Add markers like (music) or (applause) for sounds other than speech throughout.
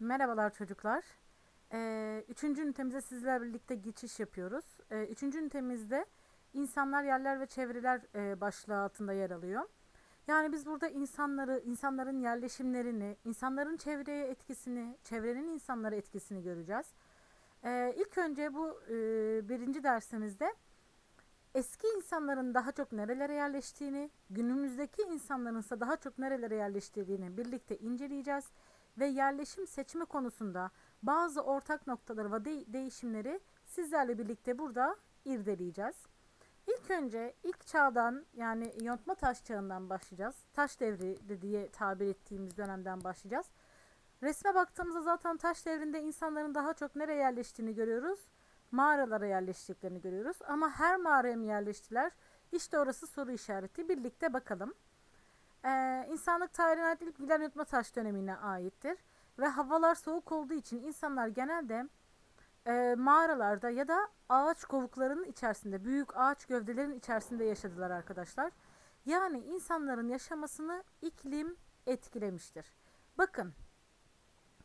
Merhabalar çocuklar. Ee, üçüncü ünitemize sizlerle birlikte geçiş yapıyoruz. Ee, üçüncü ünitemizde insanlar, yerler ve çevreler e, başlığı altında yer alıyor. Yani biz burada insanları, insanların yerleşimlerini, insanların çevreye etkisini, çevrenin insanlara etkisini göreceğiz. Ee, ilk önce bu e, birinci dersimizde eski insanların daha çok nerelere yerleştiğini, günümüzdeki insanların ise daha çok nerelere yerleştirdiğini birlikte inceleyeceğiz ve yerleşim seçimi konusunda bazı ortak noktaları ve de- değişimleri sizlerle birlikte burada irdeleyeceğiz. İlk önce ilk çağdan yani yontma taş çağından başlayacağız. Taş devri de diye tabir ettiğimiz dönemden başlayacağız. Resme baktığımızda zaten taş devrinde insanların daha çok nereye yerleştiğini görüyoruz. Mağaralara yerleştiklerini görüyoruz. Ama her mağaraya mı yerleştiler? İşte orası soru işareti. Birlikte bakalım. Ee, insanlık tarihine ait ilk bilen yutma taş dönemine aittir. Ve havalar soğuk olduğu için insanlar genelde e, mağaralarda ya da ağaç kovuklarının içerisinde, büyük ağaç gövdelerin içerisinde yaşadılar arkadaşlar. Yani insanların yaşamasını iklim etkilemiştir. Bakın,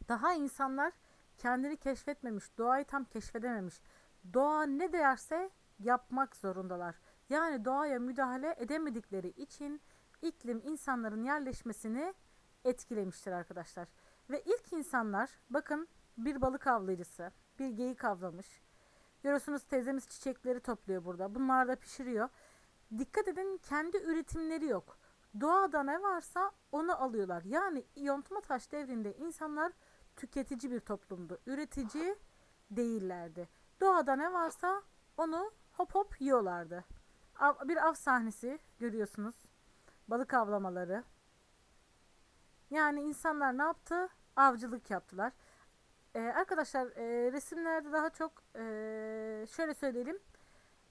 daha insanlar kendini keşfetmemiş, doğayı tam keşfedememiş. Doğa ne derse yapmak zorundalar. Yani doğaya müdahale edemedikleri için iklim insanların yerleşmesini etkilemiştir arkadaşlar. Ve ilk insanlar bakın bir balık avlayıcısı, bir geyik avlamış. Görüyorsunuz teyzemiz çiçekleri topluyor burada. Bunlar da pişiriyor. Dikkat edin kendi üretimleri yok. Doğada ne varsa onu alıyorlar. Yani yontma taş devrinde insanlar tüketici bir toplumdu. Üretici değillerdi. Doğada ne varsa onu hop hop yiyorlardı. Bir av sahnesi görüyorsunuz. Balık avlamaları. Yani insanlar ne yaptı? Avcılık yaptılar. Ee, arkadaşlar e, resimlerde daha çok e, şöyle söyleyelim.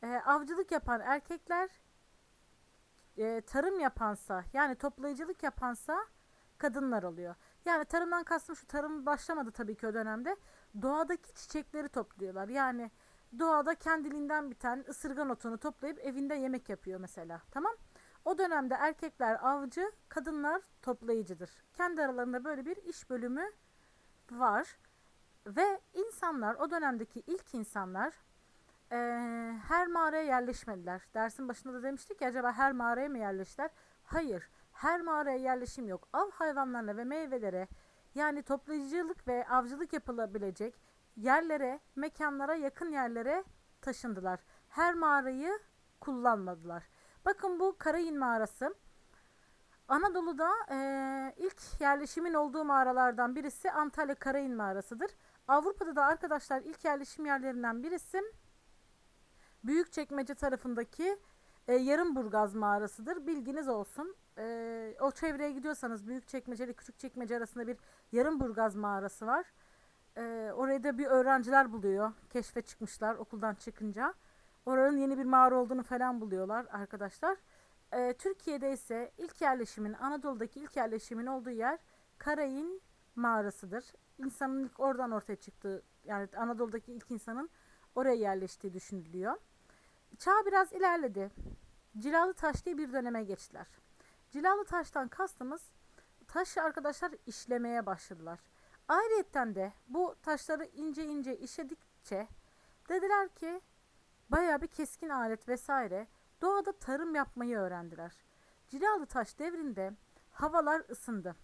E, avcılık yapan erkekler e, tarım yapansa yani toplayıcılık yapansa kadınlar oluyor. Yani tarımdan kastım şu tarım başlamadı tabii ki o dönemde. Doğadaki çiçekleri topluyorlar. Yani doğada kendiliğinden biten ısırgan otunu toplayıp evinde yemek yapıyor mesela. Tamam? O dönemde erkekler avcı, kadınlar toplayıcıdır. Kendi aralarında böyle bir iş bölümü var. Ve insanlar, o dönemdeki ilk insanlar eee, her mağaraya yerleşmediler. Dersin başında da demiştik ya acaba her mağaraya mı yerleştiler? Hayır, her mağaraya yerleşim yok. Av hayvanlarına ve meyvelere yani toplayıcılık ve avcılık yapılabilecek yerlere, mekanlara, yakın yerlere taşındılar. Her mağarayı kullanmadılar. Bakın bu Karayın mağarası. Anadolu'da eee, ilk yerleşimin olduğu mağaralardan birisi Antalya Karayın mağarasıdır. Avrupa'da da arkadaşlar ilk yerleşim yerlerinden birisi Büyükçekmece tarafındaki e, Yarımburgaz mağarasıdır. Bilginiz olsun. E, o çevreye gidiyorsanız Büyükçekmece ile Küçükçekmece arasında bir Yarımburgaz mağarası var. E, oraya da bir öğrenciler buluyor. Keşfe çıkmışlar okuldan çıkınca. Oranın yeni bir mağara olduğunu falan buluyorlar arkadaşlar. E, Türkiye'de ise ilk yerleşimin, Anadolu'daki ilk yerleşimin olduğu yer Karayın mağarasıdır. İnsanın ilk oradan ortaya çıktığı, yani Anadolu'daki ilk insanın oraya yerleştiği düşünülüyor. Çağ biraz ilerledi. Cilalı taş diye bir döneme geçtiler. Cilalı taştan kastımız taşı arkadaşlar işlemeye başladılar. Ayrıyetten de bu taşları ince ince işledikçe dediler ki bayağı bir keskin alet vesaire doğada tarım yapmayı öğrendiler. Cilalı taş devrinde havalar ısındı.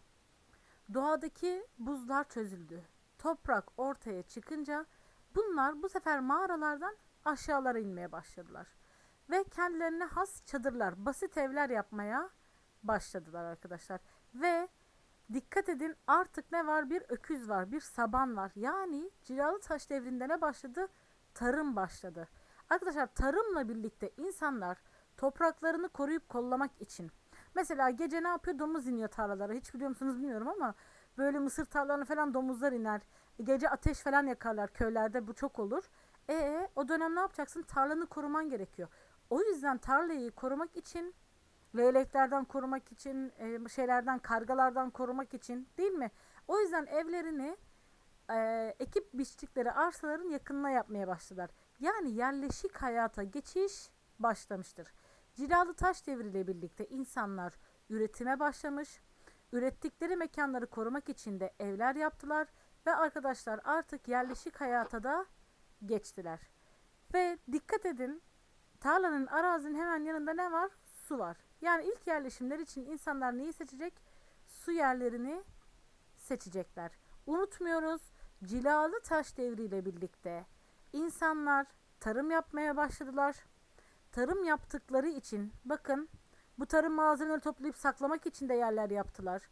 Doğadaki buzlar çözüldü. Toprak ortaya çıkınca bunlar bu sefer mağaralardan aşağılara inmeye başladılar. Ve kendilerine has çadırlar, basit evler yapmaya başladılar arkadaşlar. Ve dikkat edin artık ne var? Bir öküz var, bir saban var. Yani cilalı taş devrinde ne başladı? Tarım başladı. Arkadaşlar tarımla birlikte insanlar topraklarını koruyup kollamak için mesela gece ne yapıyor? Domuz iniyor tarlalara. Hiç biliyor musunuz bilmiyorum ama böyle mısır tarlalarına falan domuzlar iner. Gece ateş falan yakarlar köylerde bu çok olur. E o dönem ne yapacaksın? Tarlanı koruman gerekiyor. O yüzden tarlayı korumak için leyleklerden korumak için, e, şeylerden, kargalardan korumak için değil mi? O yüzden evlerini e, ekip biçtikleri arsaların yakınına yapmaya başladılar. Yani yerleşik hayata geçiş başlamıştır. Cilalı taş devriyle birlikte insanlar üretime başlamış, ürettikleri mekanları korumak için de evler yaptılar Ve arkadaşlar artık yerleşik hayata da geçtiler. Ve dikkat edin tarlanın arazinin hemen yanında ne var? Su var. Yani ilk yerleşimler için insanlar neyi seçecek? Su yerlerini seçecekler. Unutmuyoruz cilalı taş devriyle birlikte insanlar tarım yapmaya başladılar. Tarım yaptıkları için bakın bu tarım malzemeleri toplayıp saklamak için de yerler yaptılar.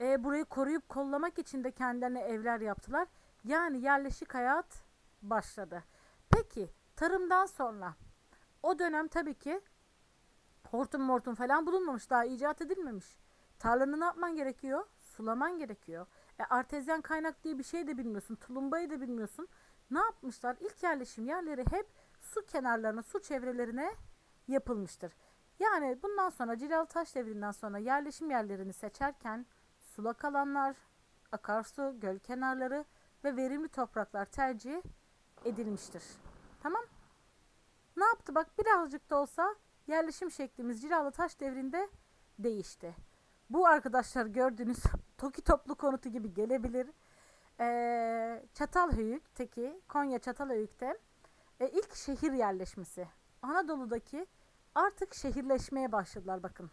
E, burayı koruyup kollamak için de kendilerine evler yaptılar. Yani yerleşik hayat başladı. Peki tarımdan sonra o dönem tabii ki hortum mortum falan bulunmamış daha icat edilmemiş. Tarlanı ne yapman gerekiyor? Sulaman gerekiyor. E, artezyen kaynak diye bir şey de bilmiyorsun. Tulumbayı da bilmiyorsun. Ne yapmışlar? İlk yerleşim yerleri hep su kenarlarına, su çevrelerine yapılmıştır. Yani bundan sonra Cilalı Taş Devri'nden sonra yerleşim yerlerini seçerken sulak alanlar, akarsu, göl kenarları ve verimli topraklar tercih edilmiştir. Tamam? Ne yaptı bak birazcık da olsa yerleşim şeklimiz Cilalı Taş Devri'nde değişti. Bu arkadaşlar gördüğünüz (laughs) Toki toplu konutu gibi gelebilir. Ee, Çatalhöyük'teki Konya Çatalhöyük'te e, ilk şehir yerleşmesi. Anadolu'daki artık şehirleşmeye başladılar bakın.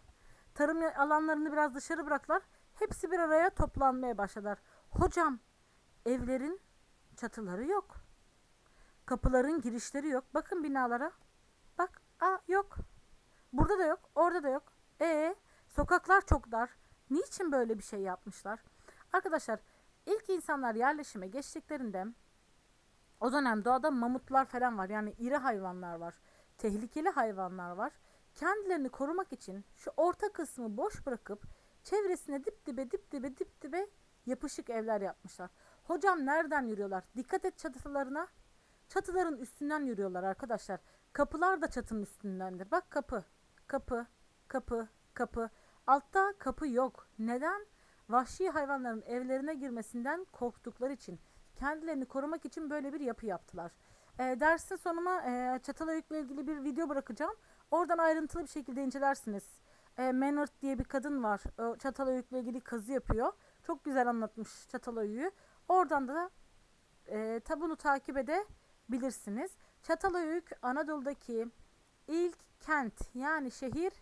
Tarım alanlarını biraz dışarı bıraktılar. Hepsi bir araya toplanmaya başladılar. Hocam evlerin çatıları yok. Kapıların girişleri yok. Bakın binalara. Bak. Aa yok. Burada da yok. Orada da yok. E sokaklar çok dar. Niçin böyle bir şey yapmışlar? Arkadaşlar ilk insanlar yerleşime geçtiklerinde o dönem doğada mamutlar falan var. Yani iri hayvanlar var. Tehlikeli hayvanlar var. Kendilerini korumak için şu orta kısmı boş bırakıp çevresine dip dibe dip dibe dip dibe yapışık evler yapmışlar. Hocam nereden yürüyorlar? Dikkat et çatılarına. Çatıların üstünden yürüyorlar arkadaşlar. Kapılar da çatının üstündendir. Bak kapı, kapı, kapı, kapı. Altta kapı yok. Neden? Vahşi hayvanların evlerine girmesinden korktukları için. Kendilerini korumak için böyle bir yapı yaptılar. E, dersin sonuna e, Çatalhöyük'le ilgili bir video bırakacağım. Oradan ayrıntılı bir şekilde incelersiniz. E, Maynard diye bir kadın var. O Çatalhöyük'le ilgili kazı yapıyor. Çok güzel anlatmış Çatalhöyük'ü. Oradan da e, tabunu takip edebilirsiniz. Çatalhöyük Anadolu'daki ilk kent yani şehir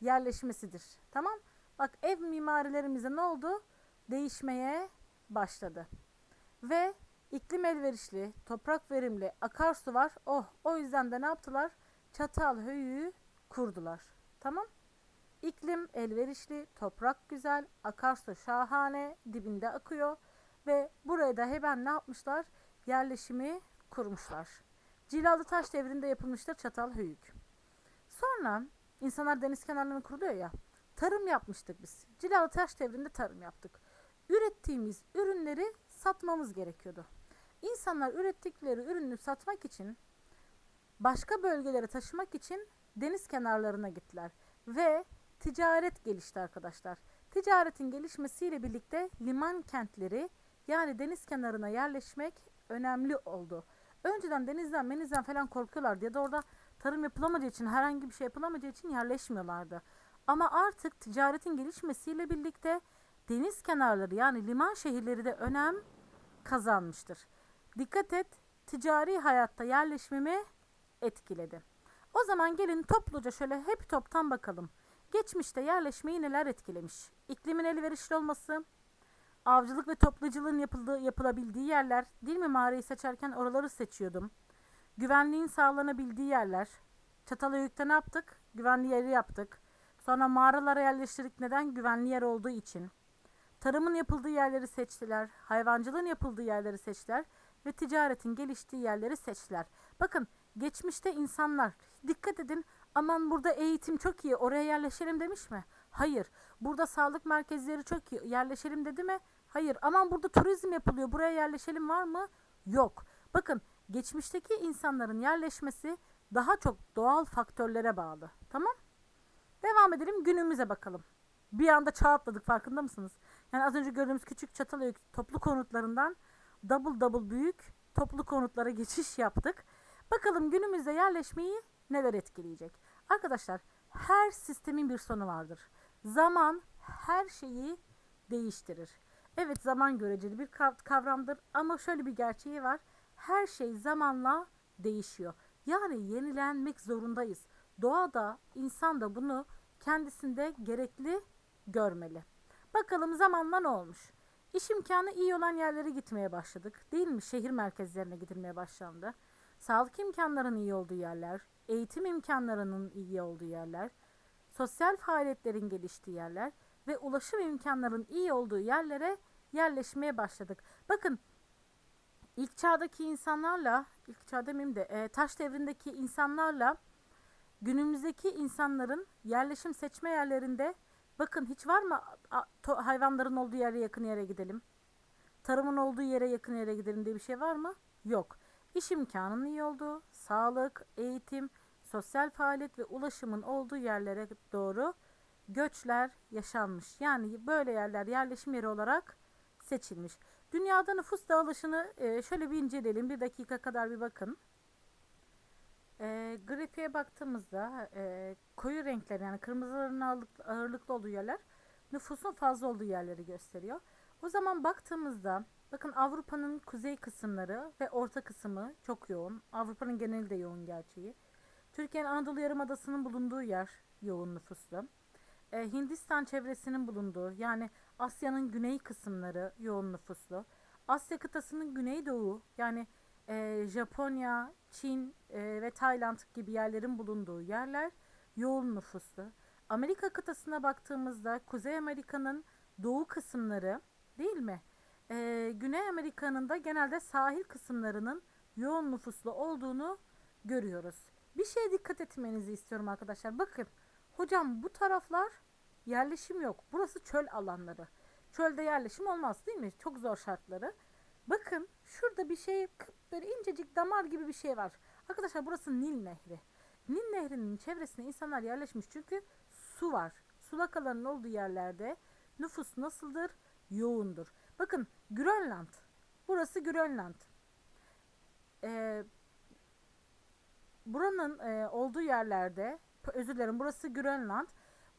yerleşmesidir. Tamam? Bak ev mimarilerimize ne oldu? Değişmeye başladı. Ve iklim elverişli, toprak verimli, akarsu var. Oh, o yüzden de ne yaptılar? Çatal höyüğü kurdular. Tamam? İklim elverişli, toprak güzel, akarsu şahane, dibinde akıyor ve buraya da hemen ne yapmışlar? Yerleşimi kurmuşlar. Cilalı taş devrinde yapılmıştır çatal höyük. Sonra insanlar deniz kenarlarını kuruluyor ya. Tarım yapmıştık biz. Cilalı taş devrinde tarım yaptık. Ürettiğimiz ürünleri satmamız gerekiyordu. İnsanlar ürettikleri ürünü satmak için başka bölgelere taşımak için deniz kenarlarına gittiler ve ticaret gelişti arkadaşlar. Ticaretin gelişmesiyle birlikte liman kentleri yani deniz kenarına yerleşmek önemli oldu. Önceden denizden menizden falan korkuyorlardı ya da orada tarım yapılamayacağı için herhangi bir şey yapılamayacağı için yerleşmiyorlardı. Ama artık ticaretin gelişmesiyle birlikte deniz kenarları yani liman şehirleri de önem kazanmıştır. Dikkat et, ticari hayatta yerleşmemi etkiledi. O zaman gelin topluca şöyle hep toptan bakalım. Geçmişte yerleşmeyi neler etkilemiş? İklimin elverişli olması, avcılık ve toplayıcılığın yapıldığı, yapılabildiği yerler, değil mi mağarayı seçerken oraları seçiyordum. Güvenliğin sağlanabildiği yerler. Çatalhöyük'te ne yaptık? Güvenli yeri yaptık. Sonra mağaralara yerleştirdik. Neden? Güvenli yer olduğu için. Tarımın yapıldığı yerleri seçtiler. Hayvancılığın yapıldığı yerleri seçtiler. Ve ticaretin geliştiği yerleri seçtiler. Bakın geçmişte insanlar dikkat edin aman burada eğitim çok iyi oraya yerleşelim demiş mi? Hayır. Burada sağlık merkezleri çok iyi yerleşelim dedi mi? Hayır. Aman burada turizm yapılıyor buraya yerleşelim var mı? Yok. Bakın geçmişteki insanların yerleşmesi daha çok doğal faktörlere bağlı. Tamam? Devam edelim günümüze bakalım. Bir anda çağ atladık farkında mısınız? Yani az önce gördüğümüz küçük Çatalhöyük toplu konutlarından double double büyük toplu konutlara geçiş yaptık. Bakalım günümüzde yerleşmeyi neler etkileyecek? Arkadaşlar her sistemin bir sonu vardır. Zaman her şeyi değiştirir. Evet zaman göreceli bir kav- kavramdır ama şöyle bir gerçeği var. Her şey zamanla değişiyor. Yani yenilenmek zorundayız. Doğa da insan da bunu kendisinde gerekli görmeli. Bakalım zamanla ne olmuş? İş imkanı iyi olan yerlere gitmeye başladık. Değil mi? Şehir merkezlerine gidilmeye başlandı. Sağlık imkanlarının iyi olduğu yerler, eğitim imkanlarının iyi olduğu yerler, sosyal faaliyetlerin geliştiği yerler ve ulaşım imkanlarının iyi olduğu yerlere yerleşmeye başladık. Bakın ilk çağdaki insanlarla, ilk çağ demeyeyim de e, taş devrindeki insanlarla günümüzdeki insanların yerleşim seçme yerlerinde bakın hiç var mı hayvanların olduğu yere yakın yere gidelim? Tarımın olduğu yere yakın yere gidelim diye bir şey var mı? Yok. İş imkanının iyi olduğu, sağlık, eğitim, sosyal faaliyet ve ulaşımın olduğu yerlere doğru göçler yaşanmış. Yani böyle yerler yerleşim yeri olarak seçilmiş. Dünyada nüfus dağılışını şöyle bir inceleyelim. Bir dakika kadar bir bakın. E, grafiğe baktığımızda e, koyu renkler yani kırmızıların ağırlıklı, olduğu yerler nüfusun fazla olduğu yerleri gösteriyor. O zaman baktığımızda bakın Avrupa'nın kuzey kısımları ve orta kısmı çok yoğun. Avrupa'nın geneli de yoğun gerçeği. Türkiye'nin Anadolu Yarımadası'nın bulunduğu yer yoğun nüfuslu. E, Hindistan çevresinin bulunduğu yani Asya'nın güney kısımları yoğun nüfuslu. Asya kıtasının güneydoğu yani e, Japonya, Çin e, ve Tayland gibi yerlerin bulunduğu yerler yoğun nüfuslu. Amerika kıtasına baktığımızda Kuzey Amerika'nın doğu kısımları değil mi? E, Güney Amerika'nın da genelde sahil kısımlarının yoğun nüfuslu olduğunu görüyoruz. Bir şeye dikkat etmenizi istiyorum arkadaşlar. Bakın hocam bu taraflar yerleşim yok. Burası çöl alanları. Çölde yerleşim olmaz değil mi? Çok zor şartları. Bakın şurada bir şey böyle incecik damar gibi bir şey var. Arkadaşlar burası Nil Nehri. Nil Nehri'nin çevresine insanlar yerleşmiş çünkü su var. Sulak alanın olduğu yerlerde nüfus nasıldır? Yoğundur. Bakın Grönland. Burası Grönland. Ee, buranın e, olduğu yerlerde özür dilerim burası Grönland.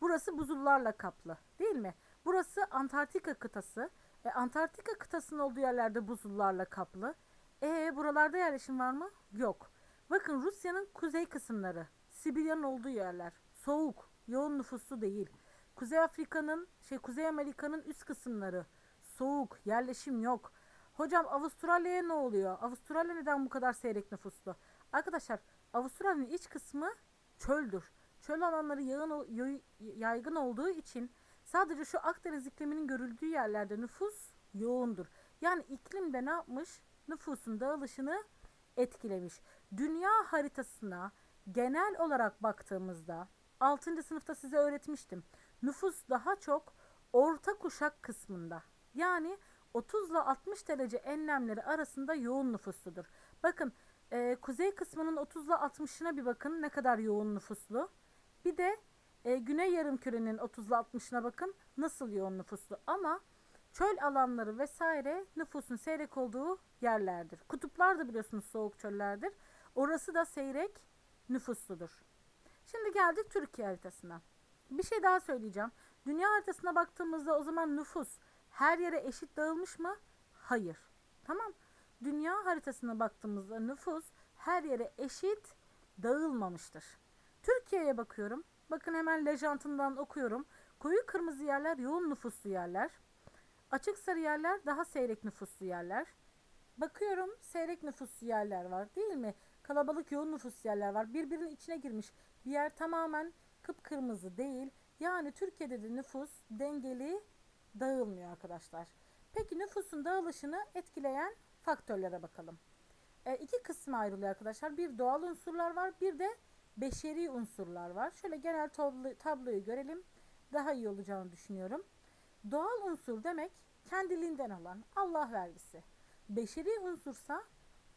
Burası buzullarla kaplı değil mi? Burası Antarktika kıtası. E, Antarktika kıtasının olduğu yerlerde buzullarla kaplı. E buralarda yerleşim var mı? Yok. Bakın Rusya'nın kuzey kısımları, Sibirya'nın olduğu yerler soğuk, yoğun nüfuslu değil. Kuzey Afrika'nın, şey Kuzey Amerika'nın üst kısımları soğuk, yerleşim yok. Hocam Avustralya'ya ne oluyor? Avustralya neden bu kadar seyrek nüfuslu? Arkadaşlar Avustralya'nın iç kısmı çöldür. Çöl alanları yağın, yaygın olduğu için sadece şu Akdeniz ikliminin görüldüğü yerlerde nüfus yoğundur. Yani iklimde ne yapmış? Nüfusun dağılışını etkilemiş. Dünya haritasına genel olarak baktığımızda 6. sınıfta size öğretmiştim. Nüfus daha çok orta kuşak kısmında. Yani 30 ile 60 derece enlemleri arasında yoğun nüfusludur. Bakın e, kuzey kısmının 30 ile 60'ına bir bakın ne kadar yoğun nüfuslu. Bir de e, güney yarımkürenin 30 ile 60'ına bakın nasıl yoğun nüfuslu. Ama çöl alanları vesaire nüfusun seyrek olduğu yerlerdir. Kutuplar da biliyorsunuz soğuk çöllerdir. Orası da seyrek nüfusludur. Şimdi geldik Türkiye haritasına. Bir şey daha söyleyeceğim. Dünya haritasına baktığımızda o zaman nüfus her yere eşit dağılmış mı? Hayır. Tamam. Dünya haritasına baktığımızda nüfus her yere eşit dağılmamıştır. Türkiye'ye bakıyorum. Bakın hemen lejantından okuyorum. Koyu kırmızı yerler yoğun nüfuslu yerler. Açık sarı yerler daha seyrek nüfuslu yerler. Bakıyorum seyrek nüfuslu yerler var değil mi? Kalabalık yoğun nüfuslu yerler var. Birbirinin içine girmiş. Bir yer tamamen kıpkırmızı değil. Yani Türkiye'de de nüfus dengeli dağılmıyor arkadaşlar. Peki nüfusun dağılışını etkileyen faktörlere bakalım. E, iki kısma ayrılıyor arkadaşlar. Bir doğal unsurlar var, bir de beşeri unsurlar var. Şöyle genel tablo, tabloyu görelim. Daha iyi olacağını düşünüyorum. Doğal unsur demek kendiliğinden olan Allah vergisi. Beşeri unsursa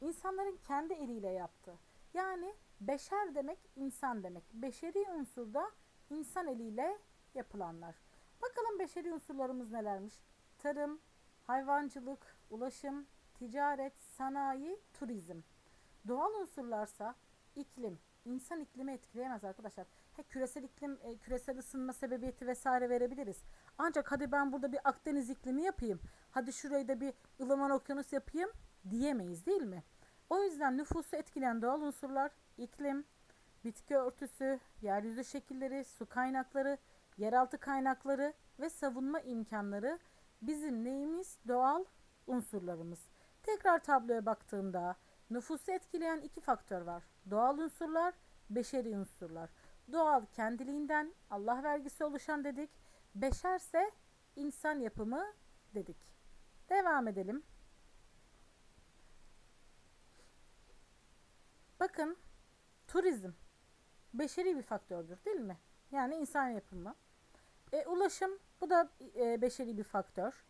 insanların kendi eliyle yaptığı. Yani beşer demek insan demek. Beşeri unsur da insan eliyle yapılanlar. Bakalım beşeri unsurlarımız nelermiş? Tarım, hayvancılık, ulaşım, ticaret, sanayi, turizm. Doğal unsurlarsa iklim, insan iklimi etkileyemez arkadaşlar. He, küresel iklim, e, küresel ısınma sebebiyeti vesaire verebiliriz. Ancak hadi ben burada bir Akdeniz iklimi yapayım. hadi şurayı da bir ılıman okyanus yapayım diyemeyiz değil mi? O yüzden nüfusu etkileyen doğal unsurlar iklim, bitki örtüsü, yeryüzü şekilleri, su kaynakları, yeraltı kaynakları ve savunma imkanları bizim neyimiz? Doğal unsurlarımız. Tekrar tabloya baktığımda nüfusu etkileyen iki faktör var. Doğal unsurlar, beşeri unsurlar. Doğal kendiliğinden Allah vergisi oluşan dedik. Beşerse insan yapımı dedik. Devam edelim. Bakın turizm beşeri bir faktördür değil mi? Yani insan yapımı. E, ulaşım bu da e, beşeri bir faktör.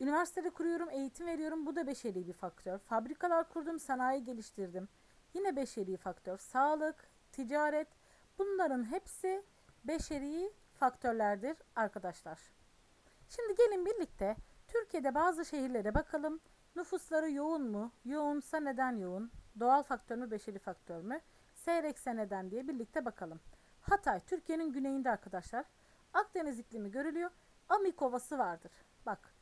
Üniversitede kuruyorum, eğitim veriyorum. Bu da beşeri bir faktör. Fabrikalar kurdum, sanayi geliştirdim. Yine beşeri faktör. Sağlık, ticaret bunların hepsi beşeri faktörlerdir arkadaşlar. Şimdi gelin birlikte Türkiye'de bazı şehirlere bakalım. Nüfusları yoğun mu? Yoğunsa neden yoğun? Doğal faktör mü, beşeri faktör mü? Seyrekse neden diye birlikte bakalım. Hatay, Türkiye'nin güneyinde arkadaşlar. Akdeniz iklimi görülüyor. Amik Ovası vardır. Bak,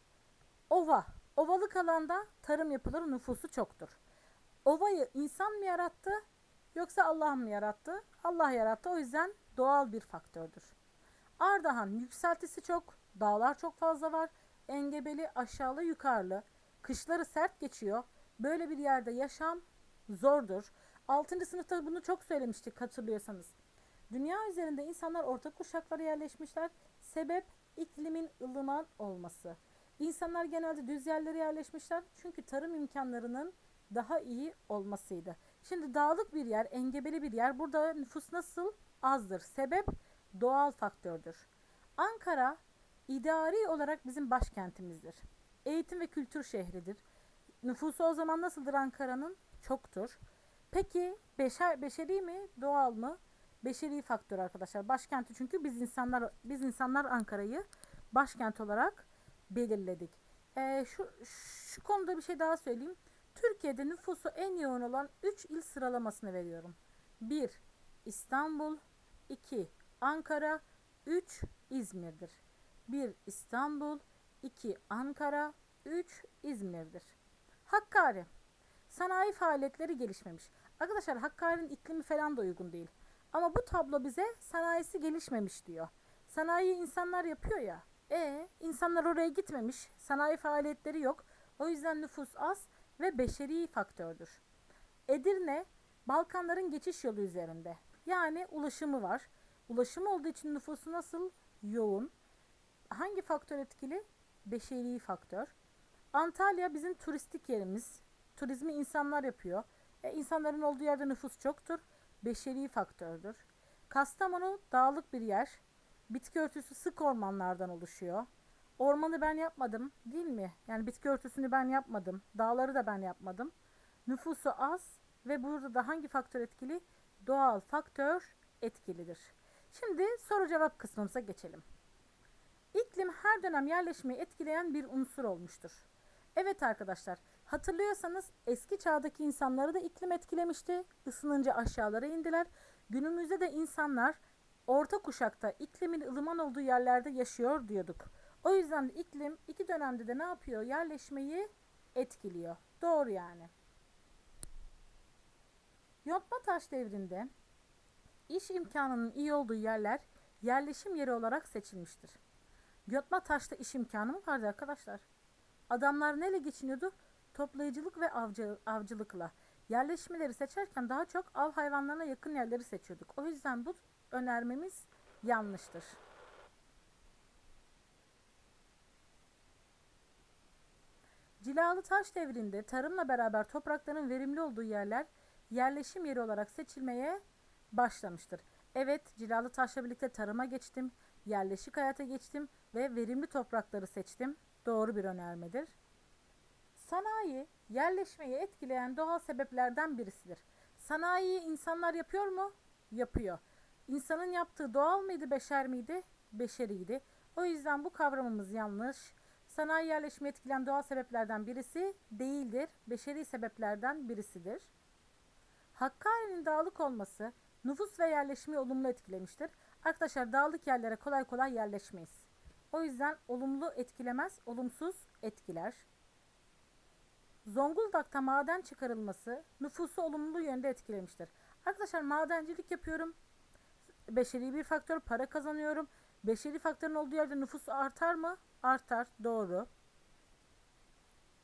ova. Ovalık alanda tarım yapılır, nüfusu çoktur. Ovayı insan mı yarattı yoksa Allah mı yarattı? Allah yarattı. O yüzden doğal bir faktördür. Ardahan yükseltisi çok, dağlar çok fazla var. Engebeli, aşağılı, yukarılı. Kışları sert geçiyor. Böyle bir yerde yaşam zordur. 6. sınıfta bunu çok söylemiştik hatırlıyorsanız. Dünya üzerinde insanlar orta kuşaklara yerleşmişler. Sebep iklimin ılıman olması. İnsanlar genelde düz yerlere yerleşmişler çünkü tarım imkanlarının daha iyi olmasıydı. Şimdi dağlık bir yer, engebeli bir yer. Burada nüfus nasıl? Azdır. Sebep doğal faktördür. Ankara idari olarak bizim başkentimizdir. Eğitim ve kültür şehridir. Nüfusu o zaman nasıldır Ankara'nın? Çoktur. Peki beşer, beşeri mi, doğal mı? Beşeri faktör arkadaşlar. Başkenti çünkü biz insanlar biz insanlar Ankara'yı başkent olarak belirledik. Ee, şu şu konuda bir şey daha söyleyeyim. Türkiye'de nüfusu en yoğun olan 3 il sıralamasını veriyorum. 1. İstanbul 2. Ankara 3. İzmir'dir. 1. İstanbul 2. Ankara 3. İzmir'dir. Hakkari Sanayi faaliyetleri gelişmemiş. Arkadaşlar Hakkari'nin iklimi falan da uygun değil. Ama bu tablo bize sanayisi gelişmemiş diyor. Sanayi insanlar yapıyor ya. E insanlar oraya gitmemiş. Sanayi faaliyetleri yok. O yüzden nüfus az ve beşeri faktördür. Edirne Balkanların geçiş yolu üzerinde. Yani ulaşımı var. Ulaşım olduğu için nüfusu nasıl? Yoğun. Hangi faktör etkili? Beşeri faktör. Antalya bizim turistik yerimiz. Turizmi insanlar yapıyor. E, insanların olduğu yerde nüfus çoktur. Beşeri faktördür. Kastamonu dağlık bir yer. Bitki örtüsü sık ormanlardan oluşuyor. Ormanı ben yapmadım değil mi? Yani bitki örtüsünü ben yapmadım. Dağları da ben yapmadım. Nüfusu az ve burada da hangi faktör etkili? Doğal faktör etkilidir. Şimdi soru cevap kısmımıza geçelim. İklim her dönem yerleşmeyi etkileyen bir unsur olmuştur. Evet arkadaşlar hatırlıyorsanız eski çağdaki insanları da iklim etkilemişti. Isınınca aşağılara indiler. Günümüzde de insanlar orta kuşakta iklimin ılıman olduğu yerlerde yaşıyor diyorduk. O yüzden de iklim iki dönemde de ne yapıyor? Yerleşmeyi etkiliyor. Doğru yani. Yontma taş devrinde iş imkanının iyi olduğu yerler yerleşim yeri olarak seçilmiştir. Yontma taşta iş imkanı mı vardı arkadaşlar? Adamlar neyle geçiniyordu? Toplayıcılık ve avcı, avcılıkla. Yerleşmeleri seçerken daha çok av hayvanlarına yakın yerleri seçiyorduk. O yüzden bu önermemiz yanlıştır. Cilalı taş devrinde tarımla beraber toprakların verimli olduğu yerler yerleşim yeri olarak seçilmeye başlamıştır. Evet, cilalı taşla birlikte tarıma geçtim, yerleşik hayata geçtim ve verimli toprakları seçtim. Doğru bir önermedir. Sanayi, yerleşmeyi etkileyen doğal sebeplerden birisidir. Sanayiyi insanlar yapıyor mu? Yapıyor. İnsanın yaptığı doğal mıydı, beşer miydi? Beşeriydi. O yüzden bu kavramımız yanlış. Sanayi yerleşmeyi etkileyen doğal sebeplerden birisi değildir. Beşeri sebeplerden birisidir. Hakkari'nin dağlık olması nüfus ve yerleşimi olumlu etkilemiştir. Arkadaşlar dağlık yerlere kolay kolay yerleşmeyiz. O yüzden olumlu etkilemez, olumsuz etkiler. Zonguldak'ta maden çıkarılması nüfusu olumlu yönde etkilemiştir. Arkadaşlar madencilik yapıyorum. Beşeri bir faktör para kazanıyorum. Beşeri faktörün olduğu yerde nüfus artar mı? Artar. Doğru.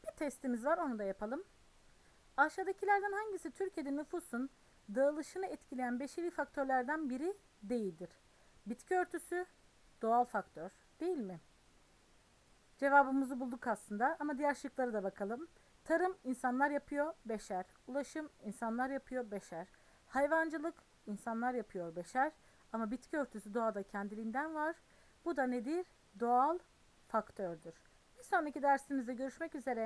Bir testimiz var onu da yapalım. Aşağıdakilerden hangisi Türkiye'de nüfusun dağılışını etkileyen beşeri faktörlerden biri değildir? Bitki örtüsü doğal faktör değil mi? Cevabımızı bulduk aslında ama diğer şıklara da bakalım. Tarım insanlar yapıyor beşer. Ulaşım insanlar yapıyor beşer. Hayvancılık insanlar yapıyor beşer. Ama bitki örtüsü doğada kendiliğinden var. Bu da nedir? Doğal faktördür. Bir sonraki dersimizde görüşmek üzere.